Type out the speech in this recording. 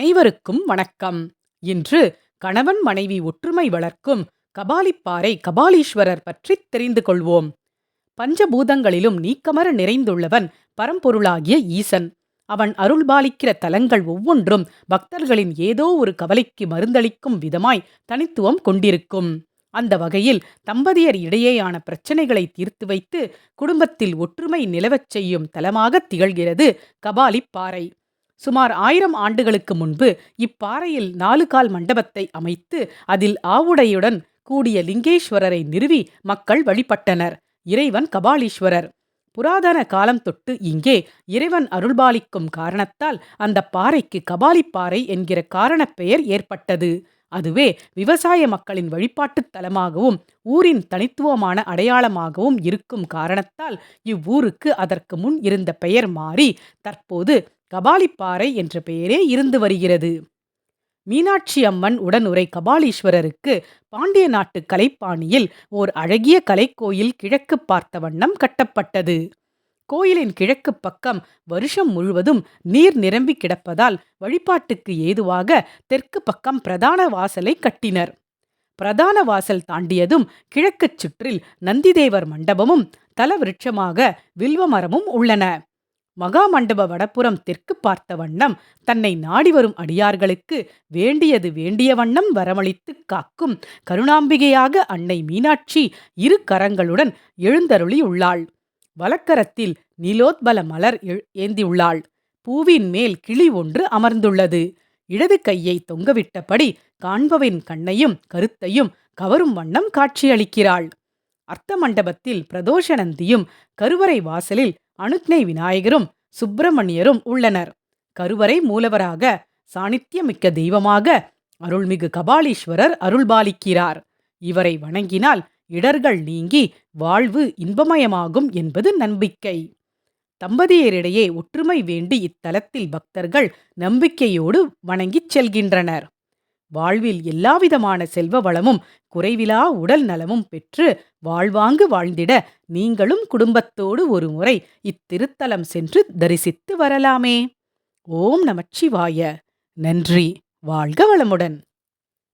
அனைவருக்கும் வணக்கம். இன்று கணவன் மனைவி ஒற்றுமை வளர்க்கும் கபாலிப்பாறை கபாலீஸ்வரர் பற்றி தெரிந்து கொள்வோம். பஞ்சபூதங்களிலும் நீக்கமர நிறைந்துள்ளவன் பரம்பொருளாகிய ஈசன். அவன் அருள்பாலிக்கிற தலங்கள் ஒவ்வொன்றும் பக்தர்களின் ஏதோ ஒரு கவலைக்கு மருந்தளிக்கும் விதமாய் தனித்துவம் கொண்டிருக்கும். அந்த வகையில் தம்பதியர் இடையேயான பிரச்சனைகளை தீர்த்து வைத்து குடும்பத்தில் ஒற்றுமை நிலவச் செய்யும் தலமாக திகழ்கிறது கபாலிப்பாறை. சுமார் ஆயிரம் ஆண்டுகளுக்கு முன்பு இப்பாறையில் நாலு கால் மண்டபத்தை அமைத்து அதில் ஆவுடையுடன் கூடிய லிங்கேஸ்வரரை நிறுவி மக்கள் வழிபட்டனர். இறைவன் கபாலீஸ்வரர். புராதன காலம் தொட்டு இங்கே இறைவன் அருள்பாலிக்கும் காரணத்தால் அந்த பாறைக்கு கபாலிப்பாறை என்கிற காரணப் பெயர் ஏற்பட்டது. அதுவே விவசாய மக்களின் வழிபாட்டுத் தலமாகவும் ஊரின் தனித்துவமான அடையாளமாகவும் இருக்கும் காரணத்தால் இவ்வூருக்கு அதற்கு முன் இருந்த பெயர் மாறி தற்போது கபாலிப்பாறை என்ற பெயரே இருந்து வருகிறது. மீனாட்சி அம்மன் உடனுரை கபாலீஸ்வரருக்கு பாண்டிய நாட்டு கலைப்பாணியில் ஓர் அழகிய கலைக்கோயில் கிழக்கு பார்த்த வண்ணம் கட்டப்பட்டது. கோயிலின் கிழக்கு பக்கம் வருஷம் முழுவதும் நீர் நிரம்பி கிடப்பதால் வழிபாட்டுக்கு ஏதுவாக தெற்கு பக்கம் பிரதான வாசலை கட்டினர். பிரதான வாசல் தாண்டியதும் கிழக்குச் சுற்றில் நந்திதேவர் மண்டபமும் தலவிருட்சமாக வில்வமரமும் உள்ளன. மகாமண்டப வடப்புறம் தெற்கு பார்த்த வண்ணம் தன்னை நாடி வரும் அடியார்களுக்கு வேண்டியது வேண்டிய வண்ணம் வரமளித்து காக்கும் கருணாம்பிகையாக அன்னை மீனாட்சி இரு கரங்களுடன் எழுந்தருளியுள்ளாள் வலக்கரத்தில் நிலோத்பல மலர் ஏந்தியுள்ளாள் பூவின் மேல் கிளி ஒன்று அமர்ந்துள்ளது. இடது கையை தொங்கவிட்டபடி காண்பவின் கண்ணையும் கருத்தையும் கவரும் வண்ணம் காட்சியளிக்கிறாள். அர்த்த மண்டபத்தில் பிரதோஷநந்தியும் கருவறை வாசலில் அனுக்னை விநாயகரும் சுப்பிரமணியரும் உள்ளனர். கருவறை மூலவராக சாணித்தியமிக்க தெய்வமாக அருள்மிகு கபாலீஸ்வரர் அருள்பாலிக்கிறார். இவரை வணங்கினால் இடர்கள் நீங்கி வாழ்வு இன்பமயமாகும் என்பது நம்பிக்கை. தம்பதியரிடையே ஒற்றுமை வேண்டி இத்தலத்தில் பக்தர்கள் நம்பிக்கையோடு வணங்கிச் செல்கின்றனர். வாழ்வில் எல்லாவிதமான செல்வ வளமும் குறைவிலா உடல் நலமும் பெற்று வாழ்வாங்கு வாழ்ந்திட நீங்களும் குடும்பத்தோடு ஒரு முறை இத்திருத்தலம் சென்று தரிசித்து வரலாமே. ஓம் நமச்சிவாய. நன்றி. வாழ்க வளமுடன்.